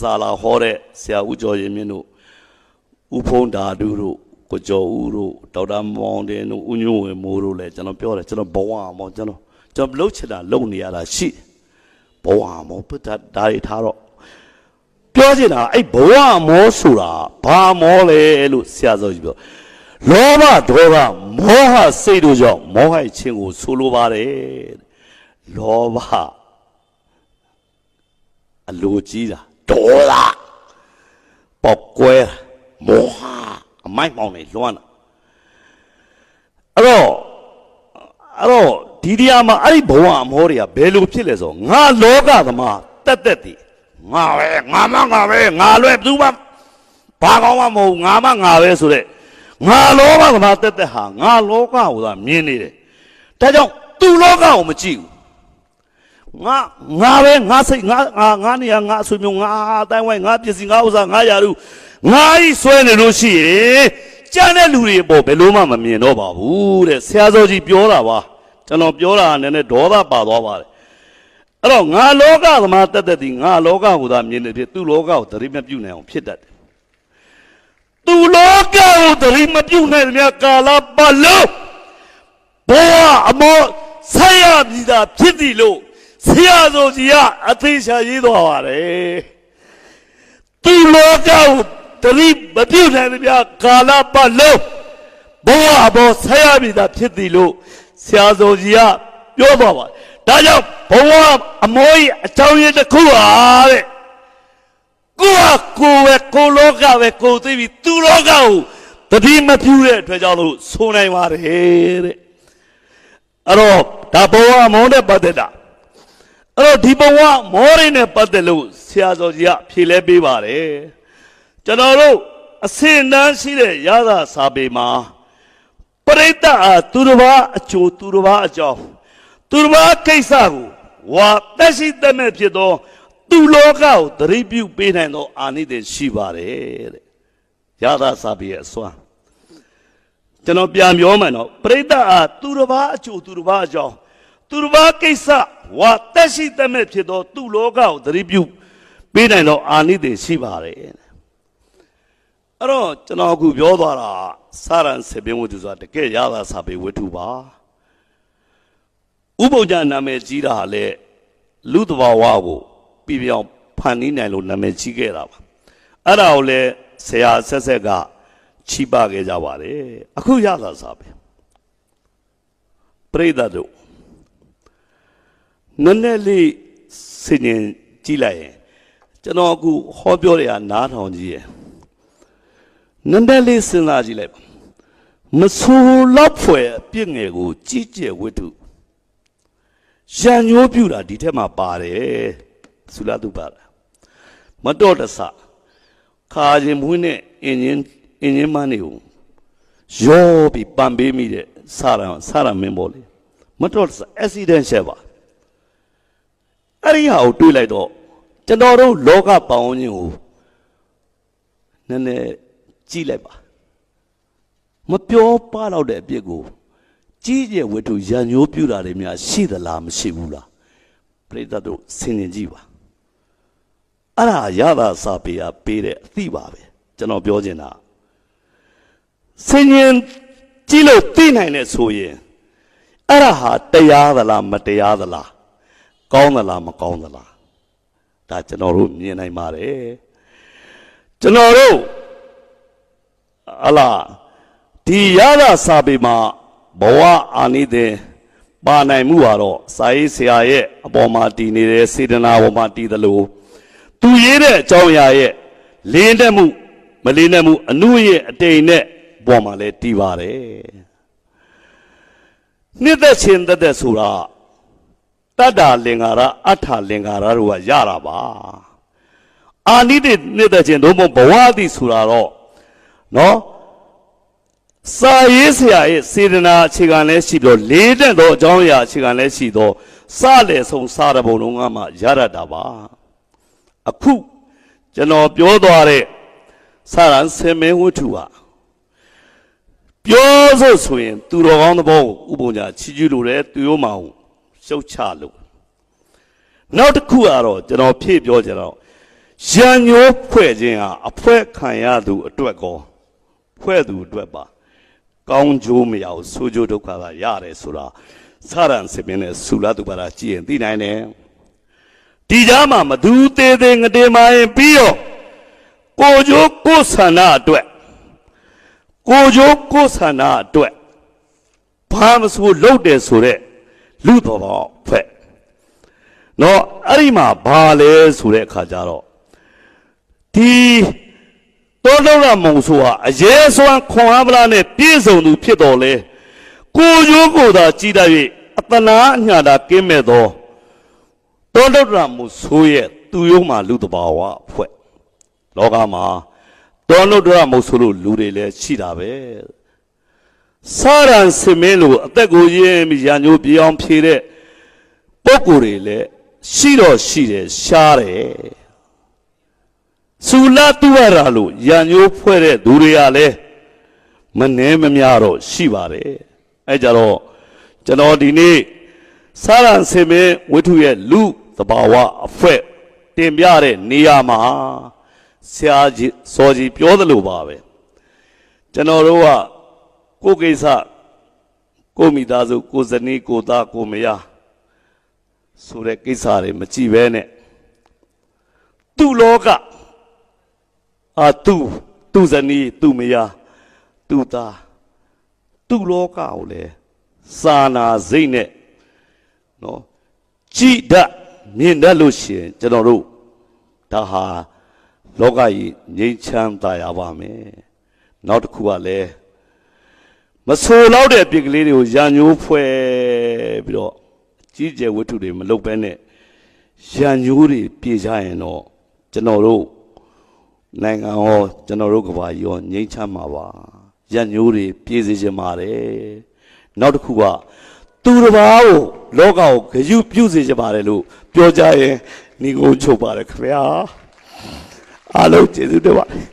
စာလာဟောတဲ့ဆရာဦးကျော်ရင်မြင့်တို့ဦးဖုံးဓာတုတို့ကိုကျော်ဦးတို့ဒေါက်တာမောင်တင်တို့ဦးညိုဝေမိုးတို့လည်းကျွန်တော်ပြောတယ်ကျွန်တော်ဘဝမောကျွန်တော်ကျွန်တော်လှုပ်ချင်တာလုပ်နေရတာရှိဘဝမောပတ္တဒါတွေထားတော့ပြောချင်တာအဲ့ဘဝမောဆိုတာဘာမောလဲလို့ဆရာစောကြီးပြောလောဘဒေါသမောဟစိတ်တို့ကြောင့်မောဟိုက်ခြင်းကိုဆိုလိုပါတယ်တဲ့လောဘအလိုကြီးတာ ဒေါသပေါက်ကွဲတာမောဟအမိုက်မောင်နေလွမ်းတာအဲ့တော့အဲ့တော့ဒီတရားမှာအဲ့ဒီဘဝအမောတွေကဘယ်လိုဖြစ်လဲဆိုငါလောကသမားတက်တက်တည်ငါပဲငါမငါပဲငါလွဲဘယ်သူမှဘာကောင်းမှမဟုတ်ငါမငါပဲဆိုတဲ့ငါလောကသမားတက်တက်ဟာငါလောကကိုသာမြင်နေတယ်ဒါကြောင့်သူလောကကိုမကြည့်ဘူး ငါငါပဲငါစိတ်ငါငါငါနေရငါအဆွေမျိုးငါအတိုင်းဝိုင်းငါပစ္စည်းငါဥစ္စာငါယာရုငါဤဆွဲနေလို့ရှိရင်ကြမ်းတဲ့လူတွေပေါ့ဘယ်လို့မှမမြင်တော့ပါဘူးတဲ့ဆရာစောကြီးပြောတာပါကျွန်တော်ပြောတာကလည်းနည်းနည်းဒေါသပါသွားပါတယ်အဲ့တော့ငါလောကသမားတက်တက်ဒီငါလောကကိုသာမြင်နေဖြစ်သူ့လောကကိုသတိမပြုတ်နိုင်အောင်ဖြစ်တတ်တယ်သူလောကကိုသတိမပြုတ်နိုင်တဲ့များကာလပတ်လုံးဘောအမောဆက်ရပြည်သာဖြစ်သည်လို့ ဆရာဆိုကြီးကအသေးချာရေးသွားပါတယ်သူလောကကိုတတိမပြုတ်နိုင်တဲ့များကာလပတ်လုံးဘောအမောဆက်ရပြည်သာဖြစ်သည်လို့ဆရာဆိုကြီးကပြောသွားပါတယ်ဒါကြောင့်ဘောအမောကြီးအကြောင်းရင်းတစ်ခုဟာတဲ့ကိုယ်ကကိုယ်ပဲကိုယ်လောကပဲကိုယ်သိပြီသူလောကကိုတတိမပြုတ်တဲ့အတွက်ကြောင့်လို့ဆိုနိုင်ပါတယ်တဲ့အဲ့တော့ဒါဘဝမောနဲ့ပတ်သက်တာ အဲ့တော့ဒီဘဝမောရင်းနဲ့ပတ်သက်လို့ဆရာတော်ကြီးကဖြေလဲပေးပါတယ်ကျွန်တော်တို့အစင်တန်းရှိတဲ့ရသစာပေမှာပရိသတ်အားသူတစ်ပါးအကျိုးသူတစ်ပါးအကြောင်းသူတစ်ပါးကိစ္စကိုဝါတက်ရှိတက်မဲ့ဖြစ်သော သူလောကကိုသတိပြုပေးနိုင်သော အာနိသင်ရှိပါတယ်တဲ့ရသစာပေရဲ့အစွမ်းကျွန်တော်ပြန်ပြောမှန်တော့ပရိသတ်အားသူတစ်ပါးအကျိုးသူတစ်ပါးအကြောင်း သူတစ်ပါးကိစ္စဝါတက်ရှိတက်မဲ့ဖြစ်သောသူ့လောကကိုသတိပြုပေးနိုင်တော့အာနိသင်ရှိပါတယ်တဲ့အဲ့တော့ကျွန်တော်အခုပြောသွားတာစာရန်စေပင်ဝတ္ထုဆိုတာတကယ်ရတာစာပေဝတ္ထုပါဥပုဇ္ဇနာမည်ကြီးတာဟာလေလူတဘာဝကိုပြပြောင်းဖန်တီးနိုင်လို့နာမည်ကြီးခဲ့တာပါအဲ့ဒါကိုလေဆရာဆက်ဆက်ကချီးပခဲ့ကြပါတယ်အခုရတာစာပဲပရိသတ်တို့ နည်းနည်းလေးစင်ရင်ကြည့်လိုက်ရင်ကျွန်တော်အခုဟောပြောတွေကနားထောင်ကြည့်ရယ်နည်းနည်းလေးစဉ်းစားကြည့်လိုက်ပါမဆိုးလောက်ဖွယ်အပြစ်ငယ်ကို ကြီးကျယ်ဝတ္ထုရံညိုးပြူတာဒီထက်မှပါတယ်သုလာတုပါတာမတော်တဆခါရင်မွေးနဲ့အင်းချင်းအင်းချင်းမန်းနေကိုရောပြီးပံပေးမိတဲ့ဆရာဆရာမင်းပေါ်လေမတော်တဆ accident ရှက်ပါ အဲ့ဒီဟာကိုတွေးလိုက်တော့ကျွန်တော်တို့လောကပေါင်းခြင်းကိုနည်းနည်းကြည့်လိုက်ပါမပြောပတော့တဲ့အပြစ်ကိုကြီးကျယ်ဝတ္ထုရံညိုးပြူတာတွေများရှိသလားမရှိဘူးလားပြိတ္တတို့ဆင်ញင်ကြည့်ပါအဲ့ဒါရတာစာပေကပေးတဲ့အသိပါပဲကျွန်တော်ပြောချင်တာဆင်ញင်ကြည့်လို့သိနိုင်တဲ့ဆိုရင်အဲ့ဒါဟာတရားသလားမတရားသလား ကောင်းသလားမကောင်းသလားဒါကျွန်တော်တို့မြင်နိုင်ပါတယ်ကျွန်တော်တို့အလားဒီရတာစာပေမှာဘဝအာနိသင်ပါနိုင်မှုကတော့စာရေးဆရာရဲ့အပေါ်မှာတည်နေတဲ့စေတနာပေါ်မှာတည်သလိုသူရေးတဲ့အကြောင်းအရာရဲ့လင်းတဲ့မှုမလင်းတဲ့မှုအမှုရဲ့အတိမ်နဲ့ပေါ်မှာလည်းတည်ပါတယ်နှစ်သက်ခြင်းသက်သက်ဆိုတာ တတ္တာလင်္ကာရအဋ္ဌလင်္ကာရတို့ကရတာပါအာနိတိနှစ်သက်ခြင်းတို့မဟုတ်ဘဝတိဆိုတာတော့နော်စာရေးဆရာရဲ့စေတနာအခြေခံလည်းရှိပြီးတော့လေးတဲ့သောအကြောင်းအရာအခြေခံလည်းရှိတော့စလေဆုံးစားတဲ့ဘုံလုံးကမှရရတာပါအခုကျွန်တော်ပြောသွားတဲ့စာရန်ဆင်မင်းဝတ္ထုဟာပြောဆိုဆိုရင် သူတော်ကောင်းသဘောကိုဥပုံညာချီးကျူးလိုတယ်သူရောမအောင် ရှုတ်ချလို့နောက်တစ်ခုကတော့ကျွန်တော်ဖြည့်ပြောကြတော့ရန်ညိုးဖွဲ့ခြင်းဟာအဖွဲခံရသူအတွက်ကောဖွဲ့သူအတွက်ပါကောင်းကျိုးမရဘူးဆိုးကျိုးဒုက္ခသာရတယ်ဆိုတာစရံစပင်းနဲ့ဆူလာသူပါတာကြည့်ရင်သိနိုင်တယ်ဒီကြားမှာမသူသေးသေးငတေမာရင်ပြီးတော့ကိုကျိုးကိုဆန္ဒအတွက်ကိုကျိုးကိုဆန္ဒအတွက်ဘာမဆိုလုပ်တယ်ဆိုတဲ့ လူတော်တော်ဖွဲ့နော်အဲ့ဒီမှာဘာလဲဆိုတဲ့အခါကျတော့ဒီတောတော်ရမုံဆိုဟာအရေးစွမ်းခွန်အားပလားနဲ့ပြည့်စုံသူဖြစ်တော်လဲကိုရိုးကိုယ်သာကြည်တတ်၍အတနာအညာတာကင်းမဲ့သောတောတော်ရမုံဆိုရဲ့သူယုံမှာလူတဘာဝအဖွဲ့လောကမှာတောတော်ရမုံဆိုလို့လူတွေလည်းရှိတာပဲ စာရန်စင်မင်းလိုအသက်ကိုရင်းပြီးရန်ညိုးပြောင်းဖြေတဲ့ပုံကိုယ်တွေလည်းရှိတော့ရှိတယ်ရှားတယ်ဆူလာတူရတာလို့ရန်ညိုးဖွဲ့တဲ့သူတွေကလည်းမနှဲမများတော့ရှိပါတယ်အဲကြတော့ကျွန်တော်ဒီနေ့စာရန်စင်မင်းဝိထုရဲ့လူသဘာဝအဖက်တင်ပြတဲ့နေရာမှာဆရာကြီးစောကြီးပြောသလိုပါပဲကျွန်တော်တို့က ကိုယ်ကိစ္စကိုယ်မိသားစုကိုယ်ဇနီးကိုယ်သားကိုယ်မယားဆိုတဲ့ကိစ္စတွေမကြည့်ပဲနဲ့သူ့လောကအာသူသူဇနီးသူမယားသူသားသူလောကကိုလေစာနာစိတ်နဲ့နော်ကြည်ဓာတ်မြင်တတ်လို့ရှိရင်ကျွန်တော်တို့ဒါဟာလောကကြီးငြိမ်းချမ်းသာရပါမယ်နောက်တစ်ခုကလည်း မဆိုတော့တဲ့အပြစ်ကလေးတွေကိုရန်ညိုးဖွဲ့ပြီးတော့အကြီးကျယ်ဝတ္ထုတွေမလုပ်ဘဲနဲ့ရန်ညိုးတွေပြေကြရင်တော့ကျွန်တော်တို့နိုင်ငံရောကျွန်တော်တို့ကဘာကြီးရောငြိမ်းချမ်းမှာပါရက်ညိုးတွေပြည်စေချင်ပါတယ်နောက်တစ်ခုကသူတစ်ပါးကိုလောကကိုဂရုပြုစေချင်ပါတယ်လို့ပြောကြရင်ညီကိုချုပ်ပါတယ်ခင်ဗျာအားလုံးကျေးဇူးတင်ပါတယ်